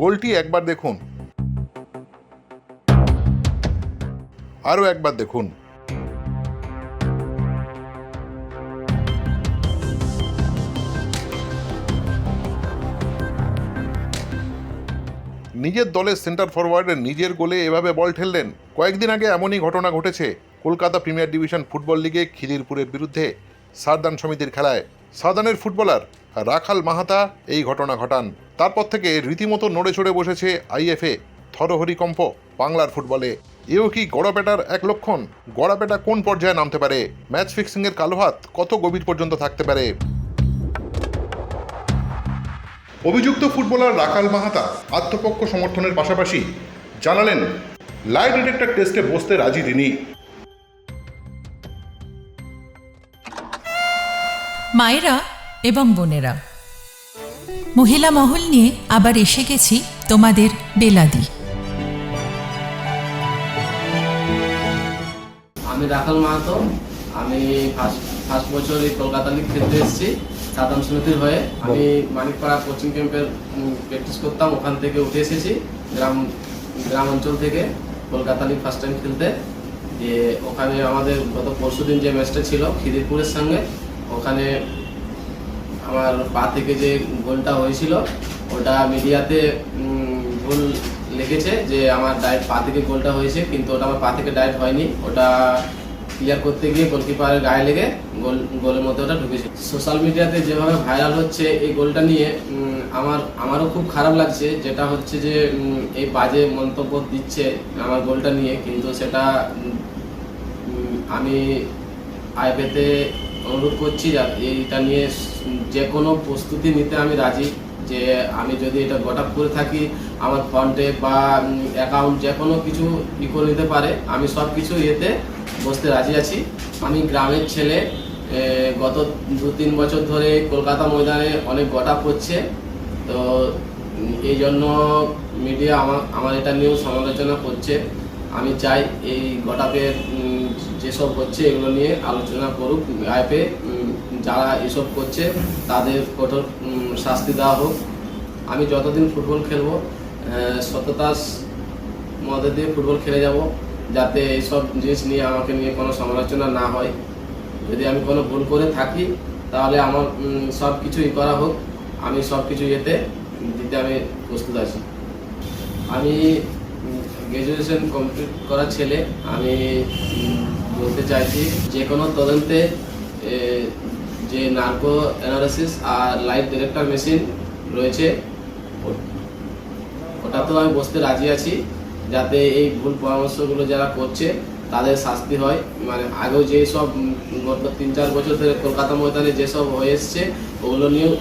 গোলটি একবার দেখুন। আরও একবার দেখুন। নিজের দলের সেন্টার ফরওয়ার্ডের নিজের গোলে এভাবে বল ঠেললেন। কয়েকদিন আগে এমনই ঘটনা ঘটেছে। কলকাতা প্রিমিয়ার ডিভিশন ফুটবল লিগে খিদিরপুরের বিরুদ্ধে সারদান সমিতির খেলায়। সারদানের ফুটবলার রাখাল মাহাতা, এই ঘটনা ঘটান। তারপর থেকে রীতিমতো নড়ে চড়ে বসেছে আইএফএ। থরহরিকম্প বাংলার ফুটবলে। এও কি গড়াপেটার এক লক্ষণ? গড়াপেটা কোন পর্যায়ে নামতে পারে? ম্যাচ ফিক্সিংয়ের কালো হাত কত গভীর পর্যন্ত থাকতে পারে? অভিযুক্ত ফুটবলার রাখাল মাহাতা আত্মপক্ষ সমর্থনের পাশাপাশি জানালেন, লাই ডিটেক্টর টেস্টে বসতে রাজি তিনি। মায়েরা এবং বোনেরা, মহিলা মহল নিয়ে আবার এসে গেছি তোমাদের বেলাদি। আমি রাখাল মাহাতো, আমি ফার্স্ট বছর এই কলকাতা লিগ খেলতে এসেছি সাধারণ সমিতির হয়ে আমি মানিকপাড়া কোচিং ক্যাম্পের প্র্যাকটিস করতাম, ওখান থেকে উঠে এসেছি গ্রাম গ্রাম অঞ্চল থেকে কলকাতা লিগ ফার্স্ট টাইম খেলতে। যে ওখানে আমাদের গত পরশু দিন যে ম্যাচটা ছিল, খিদিরপুরের সঙ্গে, ওখানে আমার পা থেকে যে গোলটা হয়েছিল, ওটা মিডিয়াতে ভুল লেগেছে যে আমার ডাইরেক্ট পা থেকে গোলটা হয়েছে, কিন্তু ওটা আমার পা থেকে ডাইরেক্ট হয়নি। ওটা ক্লিয়ার করতে গিয়ে গোলকিপারের গায়ে লেগে গোল, গোলের মধ্যে ওটা ঢুকেছে। সোশ্যাল মিডিয়াতে যেভাবে ভাইরাল হচ্ছে এই গোলটা নিয়ে আমার, আমারও খুব খারাপ লাগছে। যেটা হচ্ছে যে এই বাজে মন্তব্য দিচ্ছে আমার গোলটা নিয়ে, কিন্তু সেটা আমি আইপেতে অনুরোধ করছি এইটা নিয়ে যে কোনো প্রস্তুতি নিতে আমি রাজি, যে আমি যদি এটা গট আপ করে থাকি, আমার ফ্রন্টে বা অ্যাকাউন্ট যে কোনো কিছু ই করে নিতে পারে, আমি সব কিছু ইয়েতে বসতে রাজি আছি। আমি গ্রামের ছেলে গত দু তিন বছর ধরে কলকাতা ময়দানে অনেক গট আপ করছে তো এই জন্য মিডিয়া আমার আমার এটা নিয়েও সমালোচনা করছে। আমি চাই এই গটাপের যেসব হচ্ছে এগুলো নিয়ে আলোচনা করুক আইপে যারা এসব করছে তাদের কঠোর শাস্তি দেওয়া হোক। আমি যতদিন ফুটবল খেলব আহ, সততার মধ্যে দিয়ে ফুটবল খেলে যাব যাতে এইসব জিনিস নিয়ে আমাকে নিয়ে কোনো সমালোচনা না হয়। যদি আমি কোনো ভুল করে থাকি তাহলে আমার সব কিছুই করা হোক। আমি সব কিছু ইয়েতে দিতে আমি প্রস্তুত আছি। আমি গ্র্যাজুয়েশন কমপ্লিট করা ছেলে। আমি বলতে চাইছি যে কোনো তদন্তে যে নার্কো অ্যানালিসিস আর লাইট ডিরেক্টর মেশিন রয়েছে। ও- ওটাতেও আমি বসতে রাজি আছি, যাতে এই ভুল পরামর্শগুলো যারা করছে, তাদের শাস্তি হয়। মানে আগেও যেই সব গত তিন চার বছর ধরে কলকাতা ময়দানে যেসব হয়ে এসছে, ওগুলো নিয়েও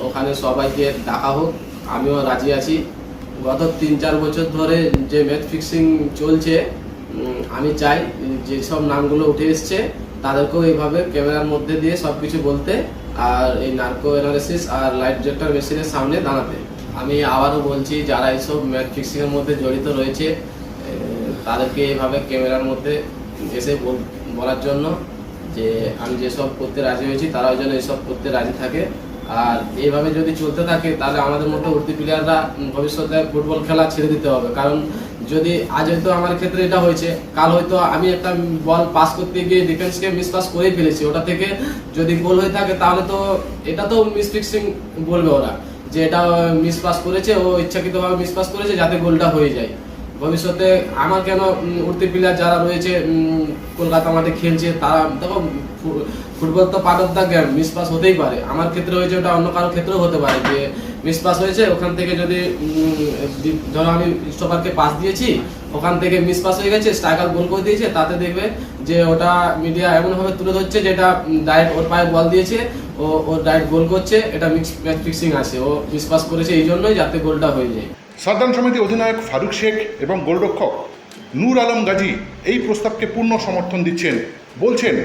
ওখানে সবাইকে ডাকা হোক, আমিও রাজি আছি। গত তিন চার বছর ধরে যে ম্যাচ ফিক্সিং চলছে আমি চাই যেসব নামগুলো উঠে এসছে তাদেরকেও এইভাবে ক্যামেরার মধ্যে দিয়ে সব কিছু বলতে আর এই নার্কো অ্যানালিসিস আর লাইট ডিটেক্টর মেশিনের সামনে দাঁড়াতে। আমি আবারও বলছি, যারা এইসব ম্যাচ ফিক্সিংয়ের মধ্যে জড়িত রয়েছে তাদেরকে এইভাবে ক্যামেরার মধ্যে এসে বল- বলার জন্য যে আমি যেসব করতে রাজি হয়েছি, তারাও যেন এইসব করতে রাজি থাকে। আর এইভাবে যদি চলতে থাকে, তাহলে আমাদের উঠতি প্লেয়াররা ভবিষ্যতে ফুটবল খেলা ছেড়ে দিতে হবে। কারণ যদি, আজ হয়তো আমার ক্ষেত্রে এটা হয়েছে, কাল হয়তো আমি একটা বল পাস করতে গিয়ে ডিফেন্সকে মিস পাস করেই ফেলেছি। ওটা থেকে যদি গোল হয়ে থাকে, তাহলে তো এটা তো মিস ফিক্সিং বলবে ওরা, যে এটা মিস পাস করেছে, ও ইচ্ছাকৃতভাবে মিস পাস করেছে যাতে গোলটা হয়ে যায়। ভবিষ্যতে আমার কেন উঠতি প্লেয়ার যারা রয়েছে কলকাতা মাঠে খেলছে, তারা, দেখো ফুটবল তো part of the game miss pass হতেই পারে। আমার ক্ষেত্রে হয়েছে ওটা, অন্য কারও ক্ষেত্রেও হতে পারে যে মিস পাস হয়েছে, ওখান থেকে যদি ধরো আমি স্টপারকে পাস দিয়েছি, ওখান থেকে মিস পাস হয়ে গেছে স্ট্রাইকার গোল করে দিয়েছে, তাতে দেখবে যে ওটা মিডিয়া এমনভাবে তুলে ধরছে যেটা ডাইরেক্ট ওর পায়ে বল দিয়েছে, ও ওর ডাইরেক্ট গোল করছে, এটা মিক্স ম্যাচ ফিক্সিং আছে। ও মিস পাস করেছে এই জন্যই যাতে গোলটা হয়ে যায়। সাদ্দাম সমিতি অধিনায়ক ফারুক শেখ এবং গোলরক্ষক নূর আলম গাজী এই প্রস্তাবকে পূর্ণ সমর্থন দিচ্ছেন। বলছেন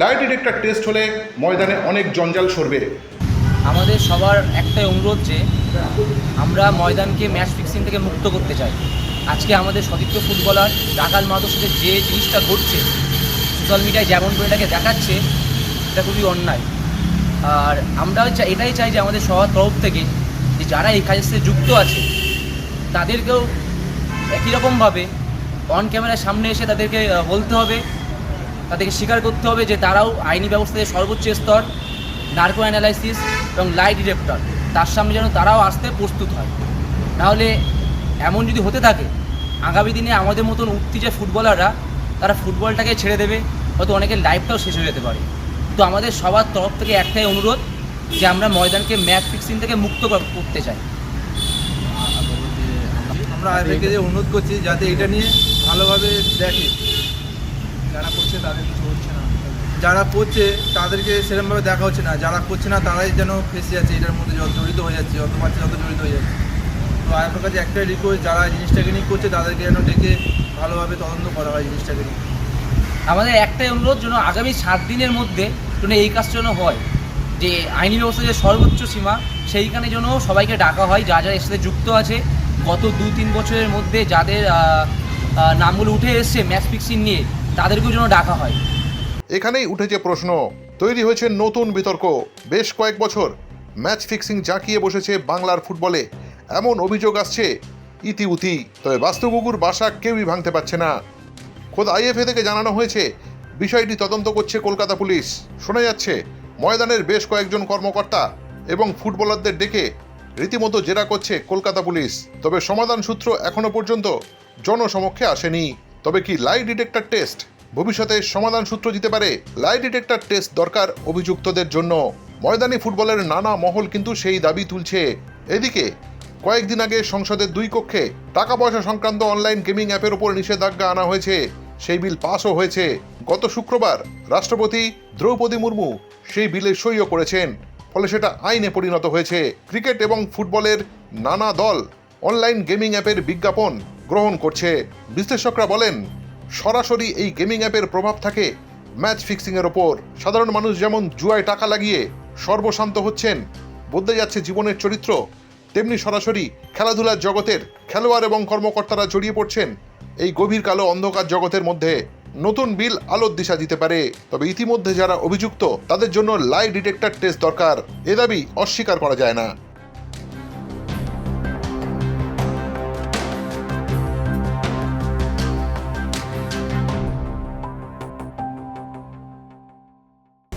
লাই ডিটেক্টর টেস্ট হলে ময়দানে অনেক জঞ্জাল সরবে। আমাদের সবার একটাই অনুরোধ যে আমরা ময়দানকে ম্যাচ ফিক্সিং থেকে মুক্ত করতে চাই। আজকে আমাদের সতীর্থ ফুটবলার রাকাল মাহাতোর সাথে যে জিনিসটা ঘটছে সোশ্যাল মিডিয়ায় যেমন করে এটাকে দেখাচ্ছে, এটা খুবই অন্যায়। আর আমরাও চাই এটাই চাই যে আমাদের সবার তরফ থেকে যে যারা এই কাজের সাথে যুক্ত আছে, তাদেরকেও একই রকমভাবে অন ক্যামেরার সামনে এসে তাদেরকে বলতে হবে। তাদেরকে স্বীকার করতে হবে যে তারাও আইনি ব্যবস্থায় সর্বোচ্চ স্তর নার্কো অ্যানালাইসিস এবং লাই ডিটেক্টর তার সামনে যেন তারাও আসতে প্রস্তুত হয়। নাহলে এমন যদি হতে থাকে, আগামী দিনে আমাদের মতন উঠতি যে ফুটবলাররা, তারা ফুটবলটাকে ছেড়ে দেবে, হয়তো অনেকের লাইফটাও শেষ হয়ে যেতে পারে। তো আমাদের সবার তরফ থেকে একটাই অনুরোধ যে আমরা ময়দানকে ম্যাচ ফিক্সিং থেকে মুক্ত করতে চাই। আমরা অনুরোধ করছি যাতে এটা নিয়ে ভালোভাবে দেখে। যারা করছে তাদের কিছু হচ্ছে না। যারা করছে তাদেরকে সেরকমভাবে দেখা হচ্ছে না। যারা করছে না তারাই যেন ফেসে যাচ্ছে, এটার মধ্যে যত জড়িত হয়ে যাচ্ছে, যত বাচ্চা যত জড়িত হয়ে যাচ্ছে। তো আইএফএর কাছে একটাই রিকোয়েস্ট যারা জিনিসটাকে নিয়ে করছে তাদেরকে যেন ডেকে ভালোভাবে তদন্ত করা হয় জিনিসটাকে নিয়ে। আমাদের একটাই অনুরোধ, যেন আগামী সাত দিনের মধ্যে যেন এই কাজটা যেন হয়। যে আইনি ব্যবস্থা যে সর্বোচ্চ সীমা, সেইখানে যেন সবাইকে ডাকা হয় যা যারা এর সাথে যুক্ত আছে। গত দু তিন বছরের মধ্যে যাদের নামগুলো উঠে এসছে ম্যাচ ফিক্সিং নিয়ে তাদেরকেও যেন ডাকা হয়। এখানেই উঠেছে প্রশ্ন, তৈরি হয়েছে নতুন বিতর্ক। বেশ কয়েক বছর ম্যাচ ফিক্সিং জাঁকিয়ে বসেছে বাংলার ফুটবলে। এমন অভিযোগ আসছে, ইতিউতি। তবে বাস্তুগুগুর বাসা কেউই ভাঙতে পারছে না। খোদ আইএফএ থেকে জানানো হয়েছে, বিষয়টি তদন্ত করছে কলকাতা পুলিশ। শোনা যাচ্ছে, ময়দানের বেশ কয়েকজন কর্মকর্তা এবং ফুটবলারদের ডেকে রীতিমতো জেরা করছে কলকাতা পুলিশ। তবে সমাধান সূত্র এখনও পর্যন্ত জনসমক্ষে আসেনি। তবে কি লাই ডিটেক্টর টেস্ট ভবিষ্যতে সমাধান সূত্র দিতে পারে? লাই ডিটেক্টর টেস্ট দরকার অভিযুক্তদের জন্য। ময়দানি ফুটবলের নানা মহল কিন্তু সেই দাবি তুলছে। এদিকে, কয়েকদিন আগে সংসদের দুই কক্ষে টাকা পয়সা সংক্রান্ত অনলাইন গেমিং অ্যাপের উপর নিষেধাজ্ঞা আনা হয়েছে। সেই বিল পাসও হয়েছে। গত শুক্রবার রাষ্ট্রপতি দ্রৌপদী মুর্মু সেই বিলে সইও করেছেন। ফলে সেটা আইনে পরিণত হয়েছে। ক্রিকেট এবং ফুটবলের নানা দল অনলাইন গেমিং অ্যাপের বিজ্ঞাপন গ্রহণ করছে। বিশ্লেষকরা বলেন, সরাসরি এই গেমিং অ্যাপের প্রভাব থাকে ম্যাচ ফিক্সিংয়ের ওপর। সাধারণ মানুষ যেমন জুয়ায় টাকা লাগিয়ে সর্বশান্ত হচ্ছেন, বদলে যাচ্ছে জীবনের চরিত্র, তেমনি সরাসরি খেলাধুলার জগতের খেলোয়াড় এবং কর্মকর্তারা জড়িয়ে পড়ছেন। এই গভীর কালো অন্ধকার জগতের মধ্যে নতুন বিল আলোর দিশা দিতে পারে। তবে ইতিমধ্যে যারা অভিযুক্ত, তাদের জন্য লাই ডিটেক্টর টেস্ট দরকার। এ দাবি অস্বীকার করা যায় না।